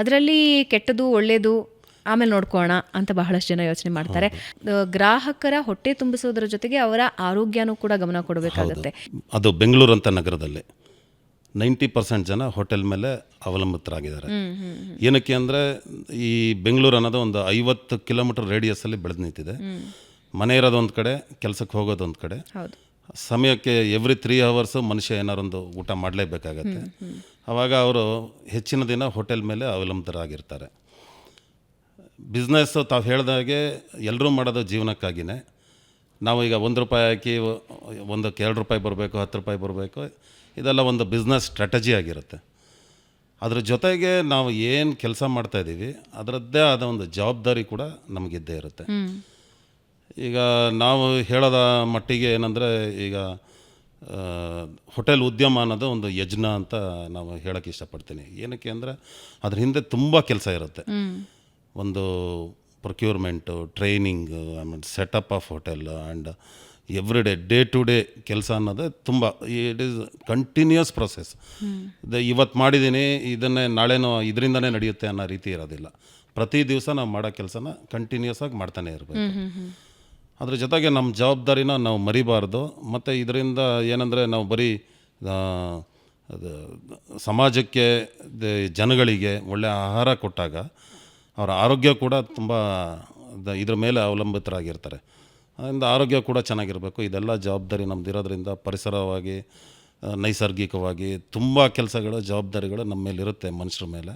ಅದರಲ್ಲಿ ಕೆಟ್ಟದು ಒಳ್ಳೆಯದು ಆಮೇಲೆ ನೋಡ್ಕೋಣ ಅಂತ ಬಹಳಷ್ಟು ಜನ ಯೋಚನೆ ಮಾಡ್ತಾರೆ. ಗ್ರಾಹಕರ ಹೊಟ್ಟೆ ತುಂಬಿಸೋದ್ರ ಜೊತೆಗೆ ಅವರ ಆರೋಗ್ಯನೂ ಕೂಡ ಗಮನ ಕೊಡಬೇಕಾಗುತ್ತೆ. ಅದು ಬೆಂಗಳೂರು ಅಂತ ನಗರದಲ್ಲಿ ನೈಂಟಿ ಪರ್ಸೆಂಟ್ ಜನ ಹೋಟೆಲ್ ಮೇಲೆ ಅವಲಂಬಿತರಾಗಿದ್ದಾರೆ. ಏನಕ್ಕೆ ಅಂದರೆ ಈ ಬೆಂಗಳೂರು ಅನ್ನೋದು ಒಂದು ಐವತ್ತು ಕಿಲೋಮೀಟರ್ ರೇಡಿಯಸ್ಸಲ್ಲಿ ಬೆಳೆದು ನಿಂತಿದೆ. ಮನೆ ಇರೋದು ಒಂದು ಕಡೆ ಕೆಲಸಕ್ಕೆ ಹೋಗೋದು ಒಂದು ಕಡೆ ಸಮಯಕ್ಕೆ ಎವ್ರಿ ತ್ರೀ ಅವರ್ಸು ಮನುಷ್ಯ ಏನಾರೊಂದು ಊಟ ಮಾಡಲೇಬೇಕಾಗತ್ತೆ. ಆವಾಗ ಅವರು ಹೆಚ್ಚಿನ ದಿನ ಹೋಟೆಲ್ ಮೇಲೆ ಅವಲಂಬಿತರಾಗಿರ್ತಾರೆ. ಬಿಸ್ನೆಸ್ಸು ತಾವು ಹೇಳ್ದಾಗೆ ಎಲ್ಲರೂ ಮಾಡೋದು ಜೀವನಕ್ಕಾಗಿಯೇ ನಾವು ಈಗ ಒಂದು ರೂಪಾಯಿ ಹಾಕಿ ಒಂದಕ್ಕೆ ಎರಡು ರೂಪಾಯಿ ಬರಬೇಕು ಹತ್ತು ರೂಪಾಯಿ ಬರಬೇಕು ಇದೆಲ್ಲ ಒಂದು ಬಿಸ್ನೆಸ್ ಸ್ಟ್ರಾಟಜಿ ಆಗಿರುತ್ತೆ. ಅದ್ರ ಜೊತೆಗೆ ನಾವು ಏನು ಕೆಲಸ ಮಾಡ್ತಾಯಿದ್ದೀವಿ ಅದರದ್ದೇ ಆದ ಒಂದು ಜವಾಬ್ದಾರಿ ಕೂಡ ನಮಗಿದ್ದೇ ಇರುತ್ತೆ. ಈಗ ನಾವು ಹೇಳೋದ ಮಟ್ಟಿಗೆ ಏನಂದರೆ ಈಗ ಹೋಟೆಲ್ ಉದ್ಯಮ ಅನ್ನೋದು ಒಂದು ಯಜ್ಞ ಅಂತ ನಾವು ಹೇಳೋಕ್ಕೆ ಇಷ್ಟಪಡ್ತೀನಿ. ಏನಕ್ಕೆ ಅಂದರೆ ಅದ್ರ ಹಿಂದೆ ತುಂಬ ಕೆಲಸ ಇರುತ್ತೆ. ಒಂದು ಪ್ರೊಕ್ಯೂರ್ಮೆಂಟು ಟ್ರೈನಿಂಗ್ ಆಮೇಲೆ setup of hotel and every day day to day ಕೆಲಸ ಅನ್ನೋದೇ ತುಂಬ ಇಟ್ ಈಸ್ ಕಂಟಿನ್ಯೂಸ್ ಪ್ರೊಸೆಸ್ ಇವತ್ತು ಮಾಡಿದ್ದೀನಿ ಇದನ್ನೇ ನಾಳೆನೋ ಇದರಿಂದನೇ ನಡೆಯುತ್ತೆ ಅನ್ನೋ ರೀತಿ ಇರೋದಿಲ್ಲ. ಪ್ರತಿ ದಿವಸ ನಾವು ಮಾಡೋ ಕೆಲಸನ ಕಂಟಿನ್ಯೂಸ್ ಆಗಿ ಮಾಡ್ತಾನೆ ಇರಬೇಕು. ಅದ್ರ ಜೊತೆಗೆ ನಮ್ಮ ಜವಾಬ್ದಾರಿನ ನಾವು ಮರಿಬಾರ್ದು. ಮತ್ತು ಇದರಿಂದ ಏನಂದರೆ ನಾವು ಬರೀ ಅದು ಸಮಾಜಕ್ಕೆ ಜನಗಳಿಗೆ ಒಳ್ಳೆಯ ಆಹಾರ ಕೊಟ್ಟಾಗ ಅವರ ಆರೋಗ್ಯ ಕೂಡ ತುಂಬ ಇದ್ರ ಮೇಲೆ ಅವಲಂಬಿತರಾಗಿರ್ತಾರೆ. ಅದರಿಂದ ಆರೋಗ್ಯ ಕೂಡ ಚೆನ್ನಾಗಿರಬೇಕು. ಇದೆಲ್ಲ ಜವಾಬ್ದಾರಿ ನಮ್ಮದಿರೋದ್ರಿಂದ ಪರಿಸರವಾಗಿ ನೈಸರ್ಗಿಕವಾಗಿ ತುಂಬ ಕೆಲಸಗಳು, ಜವಾಬ್ದಾರಿಗಳು ನಮ್ಮ ಮೇಲಿರುತ್ತೆ ಮನುಷ್ಯರ ಮೇಲೆ.